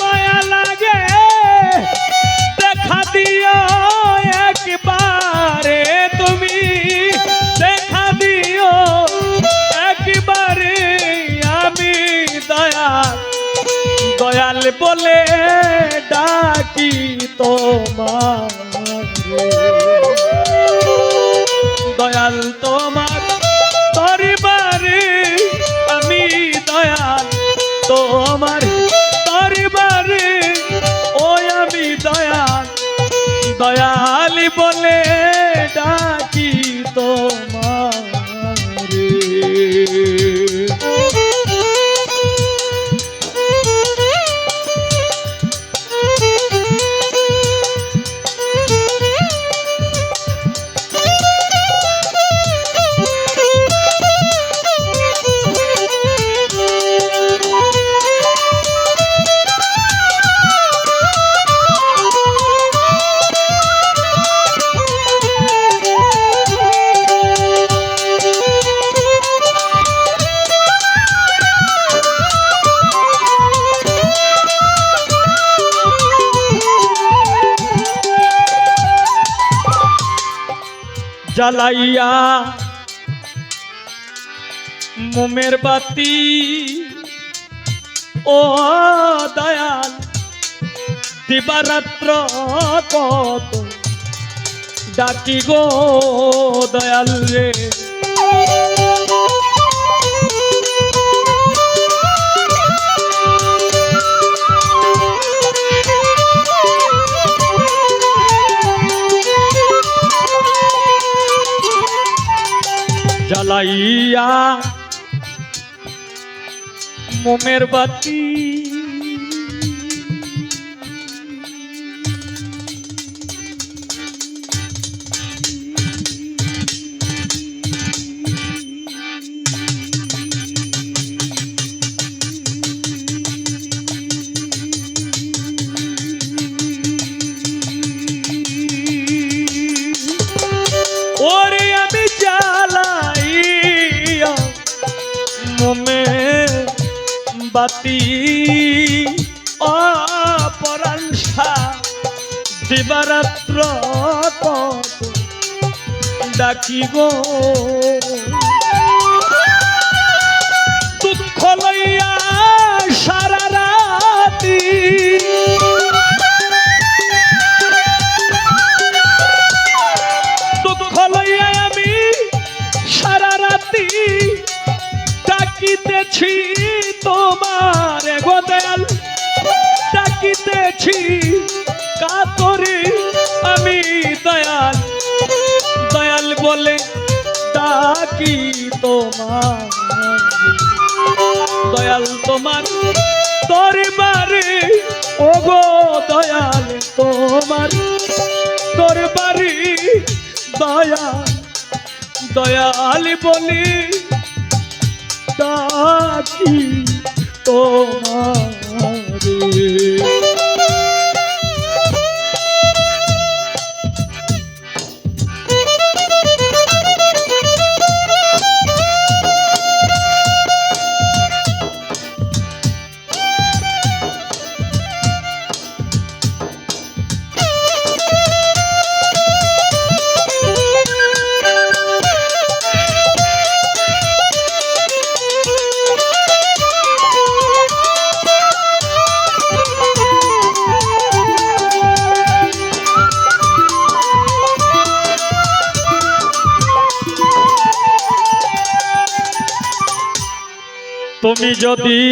মায়া লাগে। দেখা তুমি। দেখা দিও আমি দয়াল। দয়াল বলে ডাকি তোমার জ্বালাইয়া মোমের বাতি ও দয়াল দিবারাত্র কত ডাকি গো দয়াল রে। জ্বালাইয়া মোমের বাতি বাতি অপরাংসা দিবারাত্র ডাকি দুঃখ লইয়া ডাকিতেছি তোমার গো দয়াল ডাকিতেছি কাতরে আমি দয়াল। দয়াল বলে ডাকি তোমার। দয়াল তোমার দরবারে ও গো দয়াল তোমার দরবারে দয়াল। দয়াল বলি ডাকি তোমারে। তুমি যদি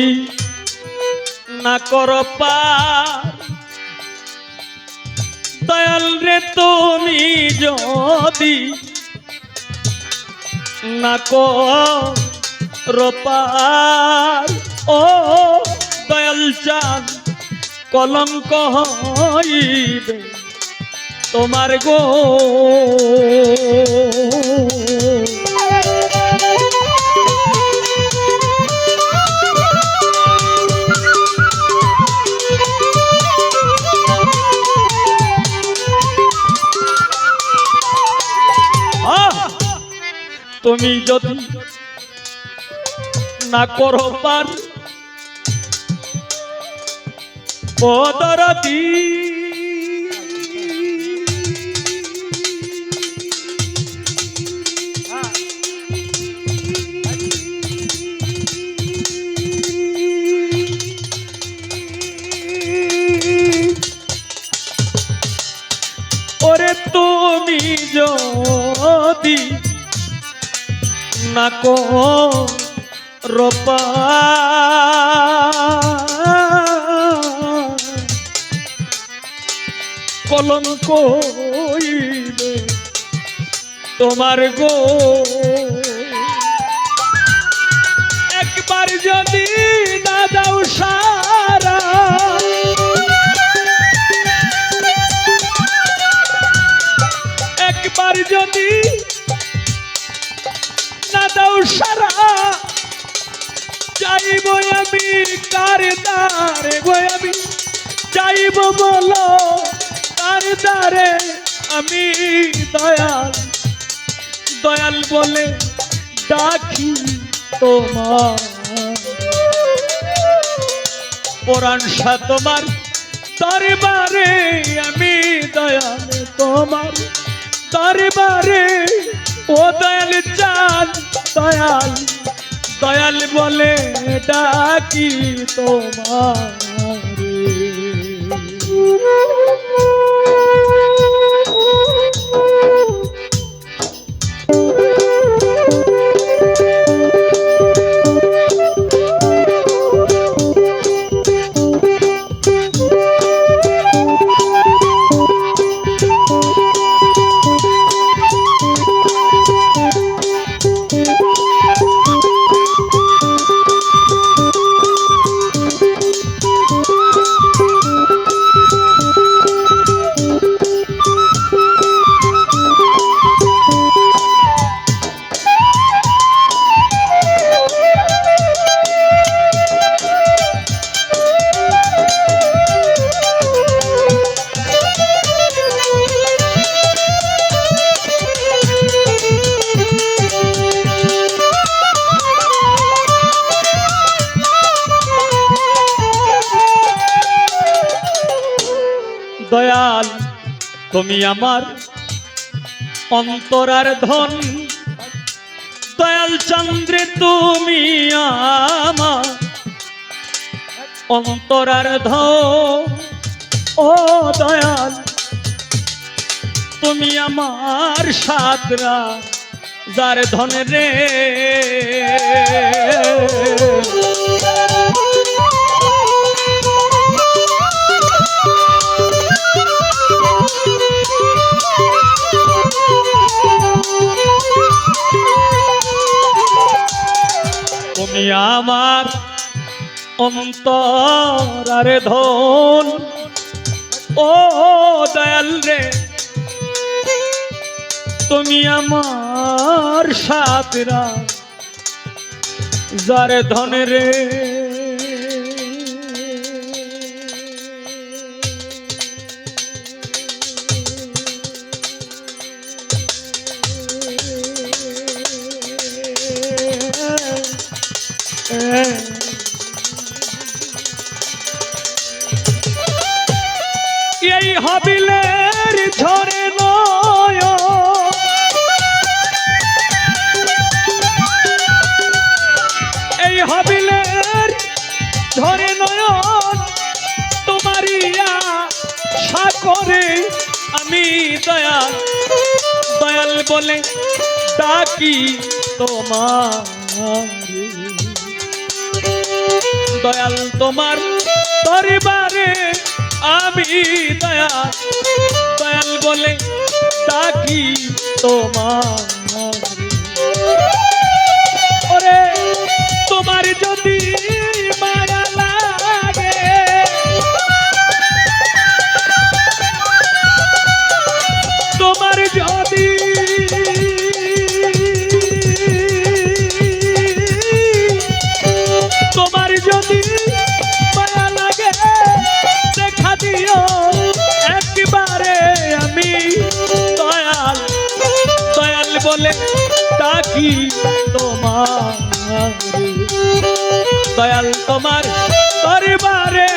না কর দয়াল রে তুমি যদি না কর ও দয়াল চাঁদ, কলঙ্ক হইবে তোমার গো। তুমি যদি না করো পার ওরে তুমি যদি না কো রোপা কলঙ্ক তোমার গো। একবার যদি না দাও সারা একবার যদি সারা। যাইব আমি কার দ্বারে গো আমি। যাইব বলো কার দ্বারে আমি দয়াল। দয়াল বলে ডাকি তোমার। পুরাণ তোমার দরবারে আমি দয়াল তোমার। দরবারে ও দয়াল চাল দয়াল দয়াল বলে ডাকি তোমার। তুমি আমার অন্তরার ধন। দয়াল চন্দ্রে, তুমি আমার অন্তরার ধন। ও দয়াল, তুমি আমার সাদরা যার ধন রে। তুমি অন্তর আরে ধন। ও দয়াল রে তুমি আমার সাতরা যার ধন রে হাবিলের ঝরে নয়ন তোমারিয়া সাকরে আমি দয়াল। দয়াল বলে ডাকি তোমার। দয়াল তোমার দরবারে আমি দয়াল। দয়াল বলে ডাকি তোমার। যদি মায়া লাগে? তোমার যদি তোমার যদি মায়া লাগে, দেখা দিও আমি দয়াল। দয়াল বলে, ডাকি তোমার। দয়াল তোমার দরবারে,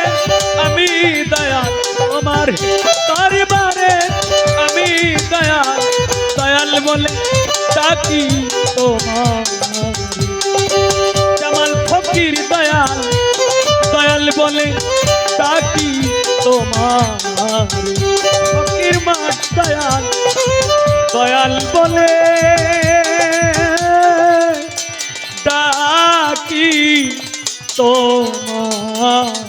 আমি দয়াল তোমার দরবারে, আমি দয়াল দয়াল বলে ডাকি তোমার ফকির দয়াল দয়াল বলে ডাকি তোমার ফকির মাঠ দয়াল দয়াল বলে ডাকি তোমার